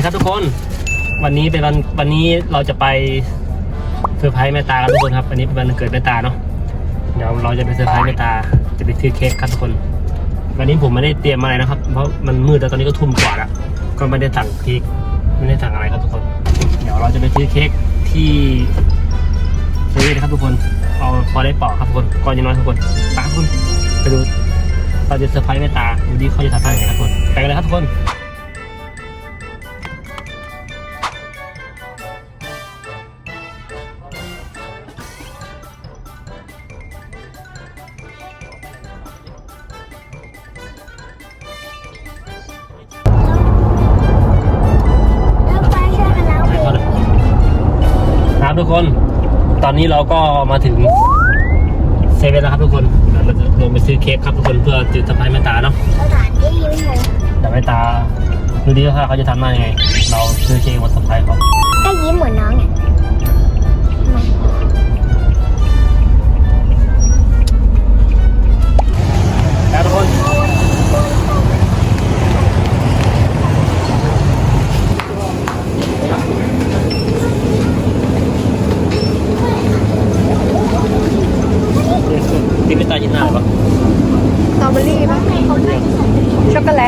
ดีครับทุกคน วันนี้เป็นวันวันนี้เราจะไปเซอร์ไพรส์แม่ตาครับทุกคนครับวันนี้เป็นวันเกิดแม่ตาเนาะเดี๋ยวเราจะไปเซอร์ไพรส์แม่ตาจะไปซื้อเค้กครับทุกคน วันนี้ผมไม่ได้เตรียมอะไรนะครับ เพราะมันมืดแล้วตอนนี้ก็ทุ่มกว่าแล้วก็ไม่ได้สั่งเค้กไม่ได้สั่งอะไรครับทุกคน เดี๋ยวเราจะไปซื้อเค้กที่เซเว่นนะครับทุกคนเอาพอได้ปอกครับทุกคนก่อนจะนอนทุกคนไปครับทุกคนไปดูเราจะเซอร์ไพรส์แม่ตาดูดิเขาจะทำอะไรกันครับทุกคนไปกันเลยครับทุกคน ทุกคน ตอนนี้เราก็มาถึงเซเว่นแล้วครับทุกคนเดี๋ยวเราจะลงไปซื้อเค้กครับทุกคนเพื่อจะทำให้แม่ตาเนาะสถานที่ไม่เลยแต่แม่ตาดูดิว่าเขาจะทำมายังไง เราซื้อเค้กมาเซอร์ไพรส์เขาก็ยิ้มเหมือนน้องเนี่ย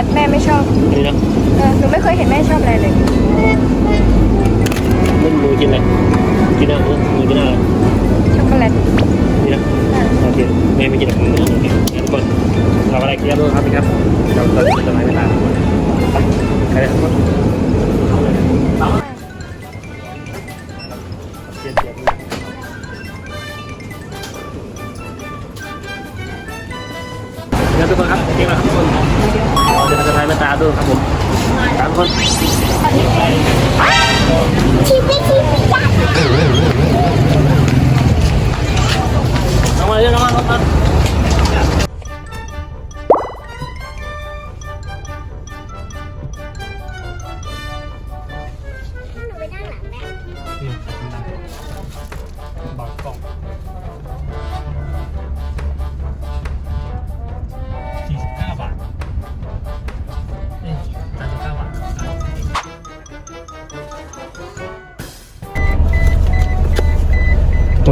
แลตแม่ไม่ชอบนี่นะเออหนูไม่เคยเห็นแม่ชอบอะไรเลยมึงมือกินอะไรกินอะไรมือกินอะไรช็อกโกแลตนี่นะโอเคแม่ไม่กินอะไรมือโอเคงั้นทุกคนเราอะไรกินด้วยครับพี่ครับเราเราจะทำให้ไม่ตาใครได้ครับงั้นทุกคนครับเก่งแล้วครับทุกคน เราจะทำให้ไม่ตาด้วยครับผมสามคน ชีวิตชีวิต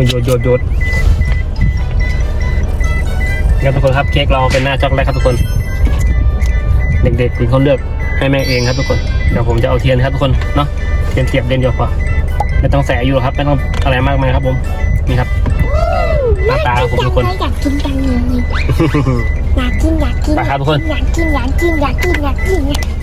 ยโยดโยดโยดครับทุกคนครับเค้กเราเป็นหน้าช็อกโกแลตครับทุกคน เด็กๆเป็นคนเลือกให้แม่เองครับทุกคนเดี๋ยวผมจะเอาเทียนครับทุกคนเนาะเทียนเสียบเด่นเดียวพอไม่ต้องแสอยู่หรอกครับไม่ต้องอะไรมากมายครับผมนี่ครับหน้าตาผมทุกคนอยากกินจังเลยอยากกินอยากกินอยากกินอยากกินอยากกินอยากกินอยากกิน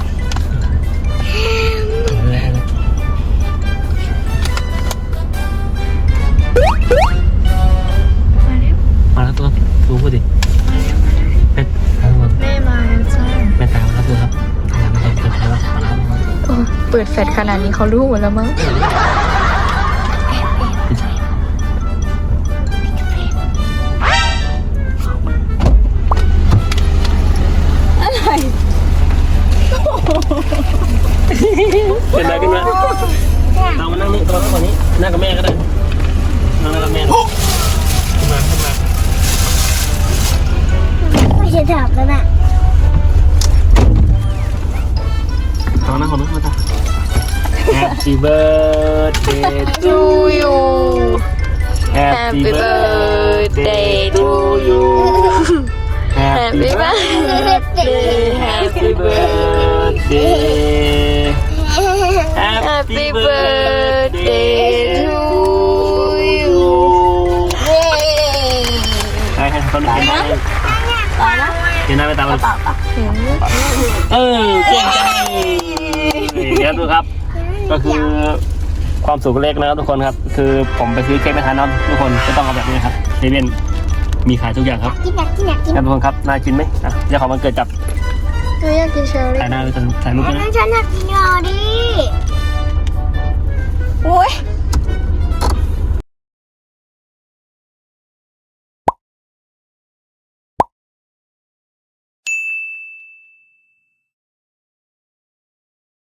เปิดแฟลชขนาดนี้เขารู้หมดแล้วมั้งอะไรเป็นอะไรขึ้นมาเอามานั่งนี่ตัวนั่งก่อนนี้นั่งกับแม่ก็ได้นั่งกับแม่ขึ้นมาขึ้นมาไม่ใช่ถามแล้วแม่เอานั่งของนู้นมาจ้ะ Happy birthday to ดูอยู่ Happy Happy birthday to you Happy birthday Happy birthday Happy birthday to you ให้ให้เขาหนึ่งกินได้กินได้ไหมตามมาเออเก่งจังนี่ครับดูครับ ก็คือความสุขเล็กนะครับทุกคนครับ คือผมไปซื้อเค้กไม่ทันเนาะทุกคนก็ต้องเอาแบบนี้ครับเซเว่นมีขายทุกอย่างครับกินอยากกินอยากกินครับทุกคนครับน่ากินไหมอะเจ้าของมันเกิดจับหนูอยากกินเชอร์รี่ถ่ายหน้าไปถ่ายรูปไปนะงั้นฉันอยากกินยอดิโอ้ย